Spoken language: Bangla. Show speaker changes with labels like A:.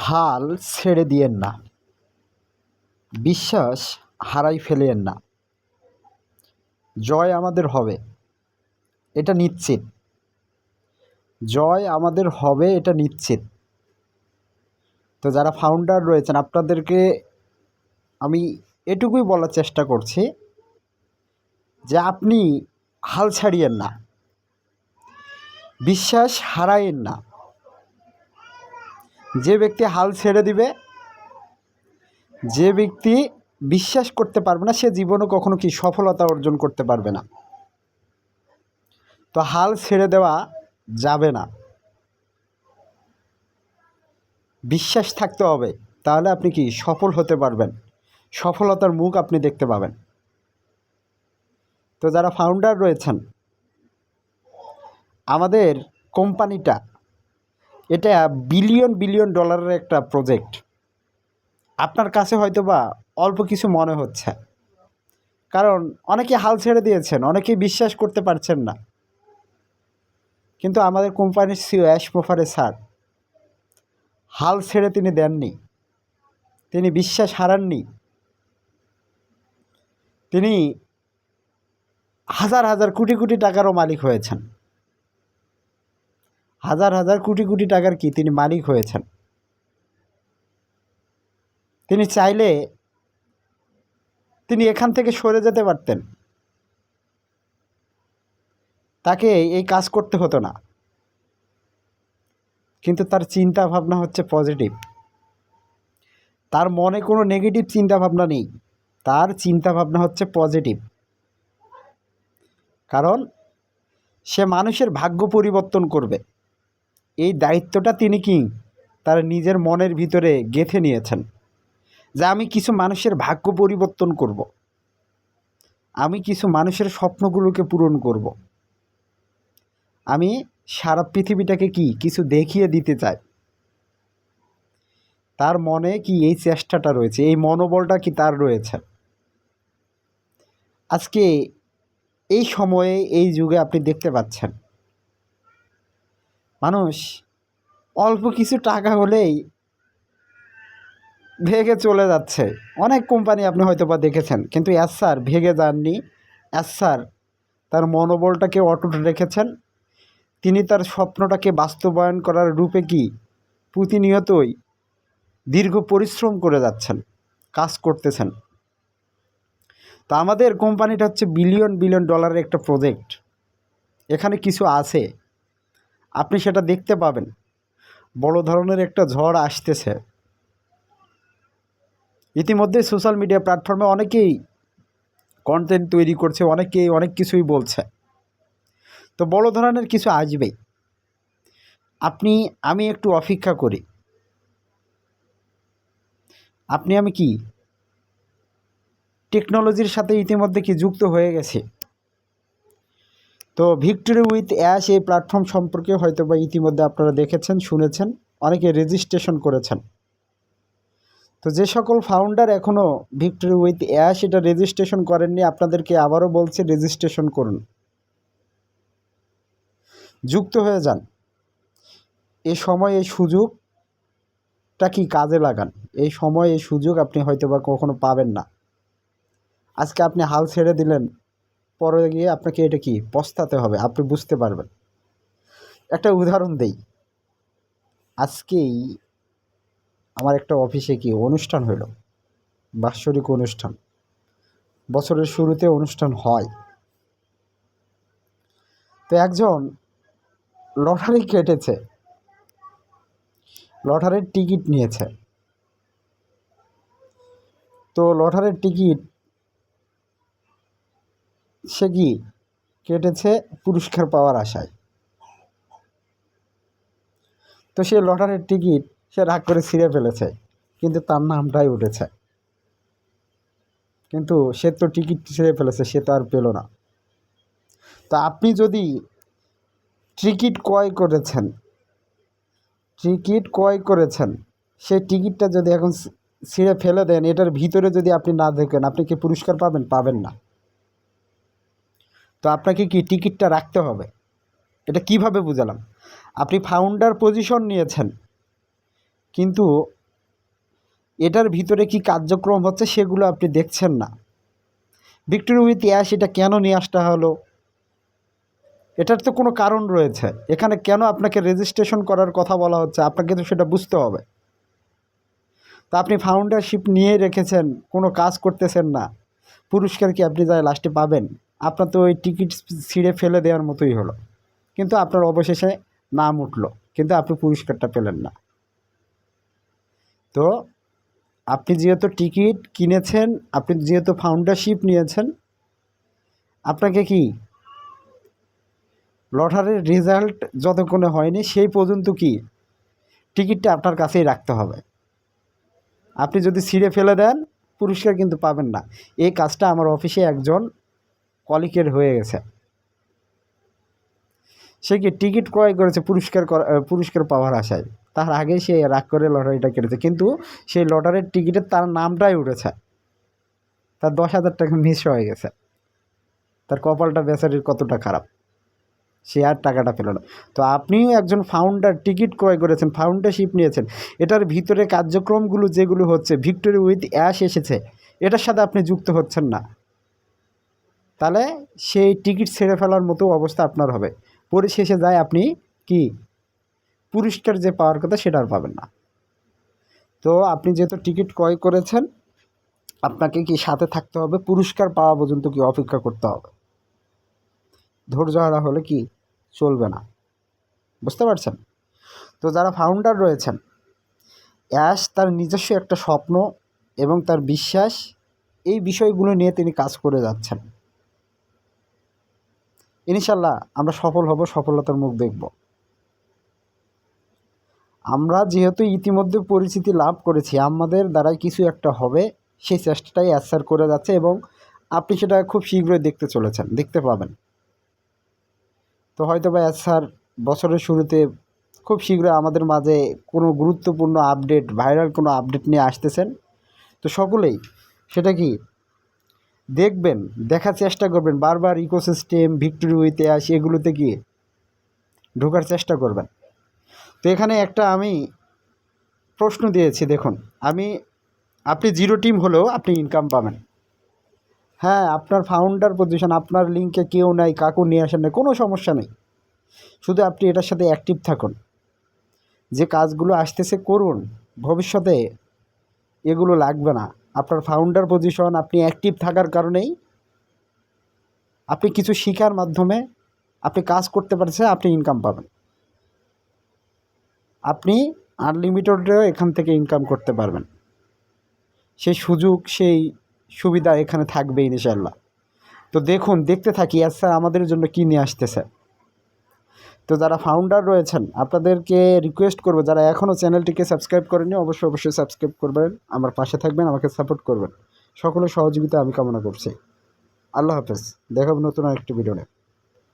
A: হাল ছেড়ে দিয়েন না। বিশ্বাস হারাই ফেলেন না। জয় আমাদের হবে, এটা নিশ্চিত। জয় আমাদের হবে, এটা নিশ্চিত। তো যারা ফাউন্ডার রয়েছেন, আপনাদেরকে আমি এটুকুই বলার চেষ্টা করছি যে আপনি হাল ছাড়িয়েন না। বিশ্বাস হারায়েন না। যে ব্যক্তি হাল ছেড়ে দিবে, যে ব্যক্তি বিশ্বাস করতে পারবে না, সে জীবনে কখনো কি সফলতা অর্জন করতে পারবে না। তো হাল ছেড়ে দেওয়া যাবে না। বিশ্বাস থাকতে হবে, তাহলে আপনি কি সফল হতে পারবেন? সফলতার মুখ আপনি দেখতে পাবেন। তো যারা ফাউন্ডার রয়েছেন, আমাদের কোম্পানিটা এটা বিলিয়ন বিলিয়ন ডলারের একটা প্রজেক্ট আপনার কাছে হয়তো বা অল্প কিছু মনে হচ্ছে। কারণ অনেকে হাল ছেড়ে দিয়েছেন, অনেকেই বিশ্বাস করতে পারছেন না। কিন্তু আমাদের কোম্পানির সিও অ্যাশ মোফারে স্যার, হাল ছেড়ে তিনি দেননি। তিনি বিশ্বাস হারাননি। তিনি হাজার হাজার কোটি কোটি টাকারও মালিক হয়েছেন। হাজার হাজার কোটি কোটি টাকার কি তিনি মালিক হয়েছেন? তিনি চাইলে তিনি এখান থেকে সরে যেতে পারতেন। তাকে এই কাজ করতে হতো না। কিন্তু তার চিন্তা ভাবনা হচ্ছে পজিটিভ তার মনে কোনো নেগেটিভ চিন্তা ভাবনা নেই। তার চিন্তা ভাবনা হচ্ছে পজিটিভ কারণ সে মানুষের ভাগ্য পরিবর্তন করবে। এই দায়িত্বটা তিনি কি? তার নিজের মনের ভিতরে গেঁথে নিয়েছেন। যে আমি কিছু মানুষের ভাগ্য পরিবর্তন করব। আমি কিছু মানুষের স্বপ্নগুলোকে পূরণ করব। আমি সারা পৃথিবীটাকে কি কিছু দেখিয়ে দিতে চাই? তার মনে কি এই চেষ্টাটা রয়েছে? এই মনোবলটা কি তার রয়েছে? আজকে এই সময়ে, এই যুগে আপনি দেখতে পাচ্ছেন মানুষ, অল্প কিছু টাকা হলেই ভেগে চলে যাচ্ছে। অনেক কোম্পানি আপনি হয়তো বা দেখেছেন, কিন্তু এস স্যার ভেগে যাননি। এস স্যার তার মনোবলটাকে অটুট রেখেছেন। তিনি তার স্বপ্নটাকে বাস্তবায়ন করার রূপে কি প্রতিনিয়তই দীর্ঘ পরিশ্রম করে যাচ্ছেন, কাজ করতেছেন। তো আমাদের কোম্পানিটা হচ্ছে বিলিয়ন বিলিয়ন ডলারের একটা প্রজেক্ট এখানে কিছু আছে। আপনি সেটা দেখতে পাবেন। বড় ধরনের একটা ঝড় আসতেছে। ইতিমধ্যে সোশ্যাল মিডিয়া প্ল্যাটফর্মে অনেকেই কন্টেন্ট তৈরি করছে অনেকেই অনেক কিছুই বলছে। তো বড় ধরনের কিছু আসবেই। আপনি, আমি একটু অপেক্ষা করি। আপনি আমি কি? টেকনোলজির সাথে ইতিমধ্যে কি যুক্ত হয়ে গেছে? তো ভিক্টোরি উইথ অ্যাশ এই প্ল্যাটফর্ম সম্পর্কে হয়তো বা ইতিমধ্যে আপনারা দেখেছেন, শুনেছেন, অনেকে রেজিস্ট্রেশন করেছেন। তো যে সকল ফাউন্ডার এখনও ভিক্টোরি উইথ অ্যাশ এটা রেজিস্ট্রেশন করেননি, আপনাদেরকে আবারও বলছে রেজিস্ট্রেশন করুন। যুক্ত হয়ে যান। এ সময়, এই সুযোগটা কি কাজে লাগান? এই সময়, এই সুযোগ আপনি হয়তো বা কখনো পাবেন না। আজকে আপনি হাল ছেড়ে দিলেন পরে গিয়ে আপনাকে এটা কি? পস্তাতে হবে, আপনি বুঝতে পারবেন। একটা উদাহরণ দেই। আজকেই আমার একটা অফিসে কি অনুষ্ঠান হলো বাৎসরিক অনুষ্ঠান। বছরের শুরুতে অনুষ্ঠান হয়। তো একজন লটারি কেটেছে। লটারির টিকিট নিয়েছে। তো লটারির টিকিট সে কি কেটেছে পুরস্কার পাওয়ার আশায়? তো সে লটারির টিকিট সে রাগ করে ছিঁড়ে ফেলেছে, কিন্তু তার নামটাই উঠেছে। কিন্তু সে তো টিকিট ছিঁড়ে ফেলেছে, সে তো আর পেল না। তো আপনি যদি টিকিট ক্রয় করেছেন, টিকিট ক্রয় করেছেন সেই টিকিটটা যদি এখন ছিঁড়ে ফেলে দেন, এটার ভিতরে যদি আপনি না দেখেন, আপনি কি পুরস্কার পাবেন? পাবেন না। তো আপনাকে কি টিকিটটা রাখতে হবে? এটা কীভাবে বুঝালাম? আপনি ফাউন্ডার পজিশন নিয়েছেন, কিন্তু এটার ভিতরে কি কার্যক্রম হচ্ছে সেগুলো আপনি দেখছেন না। ভিক্টোরি উইথ অ্যাশ এটা কেন নিয়ে আসতে হলো? এটার তো কোনো কারণ রয়েছে। এখানে কেন আপনাকে রেজিস্ট্রেশন করার কথা বলা হচ্ছে? আপনাকে তো সেটা বুঝতে হবে। তা আপনি ফাউন্ডারশিপ নিয়ে রেখেছেন, কোনো কাজ করতেছেন না। পুরস্কার কি আপনি যাই লাস্টে পাবেন? আপনার তো ওই টিকিট ছিঁড়ে ফেলে দেওয়ার মতোই হলো। কিন্তু আপনার অবশেষে নাম উঠল, কিন্তু আপনি পুরস্কারটা পেলেন না। তো আপনি যেহেতু টিকিট কিনেছেন, আপনি যেহেতু ফাউন্ডারশিপ নিয়েছেন, আপনাকে কি লটারির রেজাল্ট যতক্ষণে হয়নি, সেই পর্যন্ত কি টিকিটটা আপনার কাছেই রাখতে হবে? আপনি যদি ছিঁড়ে ফেলে দেন, পুরস্কার কিন্তু পাবেন না। এই কাজটা আমার অফিসে একজন কলিকের হয়ে গেছে। সে কি টিকিট ক্রয় করেছে পুরস্কার করা- পুরস্কার পাওয়ার আশায়? তার আগে সে রাগ করে লটারিটা কেটেছে, কিন্তু সেই লটারির টিকিটের তার নামটাই উঠেছে। তার দশ হাজার টাকা মিস হয়ে গেছে। তার কপালটা বেচারির কতটা খারাপ। সে আর টাকাটা পেল না। তো আপনিও একজন ফাউন্ডার টিকিট ক্রয় করেছেন ফাউন্ডারশিপ নিয়েছেন। এটার ভিতরে কার্যক্রমগুলো যেগুলো হচ্ছে ভিক্টোরি উইথ অ্যাশ এসেছে। এটার সাথে আপনি যুক্ত হচ্ছেন না। তাহলে সেই টিকিট ছেড়ে ফেলার মতো অবস্থা আপনার হবে। পরিশেষে যায় আপনি কি? পুরস্কার যে পাওয়ার কথা সেটা আর পাবেন না। তো আপনি যেহেতু টিকিট ক্রয় করেছেন, আপনাকে কি সাথে থাকতে হবে? পুরস্কার পাওয়া পর্যন্ত কি অপেক্ষা করতে হবে? ধৈর্য হারা হলে কি চলবে না? বুঝতে পারছেন? তো যারা ফাউন্ডার রয়েছেন, অ্যাশ তার নিজস্ব একটা স্বপ্ন এবং তার বিশ্বাস, এই বিষয়গুলো নিয়ে তিনি কাজ করে যাচ্ছেন। ইনশাল্লাহ আমরা সফল হব, সফলতার মুখ দেখব। আমরা যেহেতু ইতিমধ্যে পরিচিতি লাভ করেছি, আমাদের দ্বারাই কিছু একটা হবে, সেই চেষ্টাটাই অ্যাসার করে যাচ্ছে এবং আপনি সেটা খুব শীঘ্রই দেখতে চলেছেন, দেখতে পাবেন। তো হয়তো বা স্যার বছরের শুরুতে খুব শীঘ্রই আমাদের মাঝে কোনো গুরুত্বপূর্ণ আপডেট, ভাইরাল কোনো আপডেট নিয়ে আসতেছেন। তো সকলেই, সেটা কি দেখবেন, দেখার চেষ্টা করবেন, বারবার ইকোসিস্টেম ভিক্টোরি উইথ অ্যাশ এগুলোতে গিয়ে ঢোকার চেষ্টা করবেন। তো এখানে একটা আমি প্রশ্ন দিয়েছি, দেখুন, আমি, আপনি জিরো টিম হলেও আপনি ইনকাম পাবেন। হ্যাঁ আপনার ফাউন্ডার পজিশন আপনার লিঙ্কে কেউ নাই, কাকু নিয়ে আসেন না কোনো সমস্যা নেই। শুধু আপনি এটার সাথে অ্যাক্টিভ থাকুন। যে কাজগুলো আসতেছে, করুন। ভবিষ্যতে এগুলো লাগবে না। আপনার ফাউন্ডার পজিশন আপনি অ্যাক্টিভ থাকার কারণেই আপনি কিছু শেখার মাধ্যমে আপনি কাজ করতে পারছেন, আপনি ইনকাম পাবেন। আপনি আনলিমিটেডও এখান থেকে ইনকাম করতে পারবেন। সেই সুযোগ, সেই সুবিধা এখানে থাকবে ইনশাল্লাহ তো দেখুন, দেখতে থাকি আচ্ছা আমাদের জন্য কী নিয়ে আসতেছে? তো যারা ফাউন্ডার রয়েছেন, আপনাদেরকে রিকোয়েস্ট করব, যারা এখনও চ্যানেলটিকে সাবস্ক্রাইব করেনি অবশ্যই অবশ্যই সাবস্ক্রাইব করবেন, আমার পাশে থাকবেন, আমাকে সাপোর্ট করবেন। সকলের সহযোগিতা আমি কামনা করছি। আল্লাহ হাফেজ দেখাবো নতুন আরেকটি ভিডিও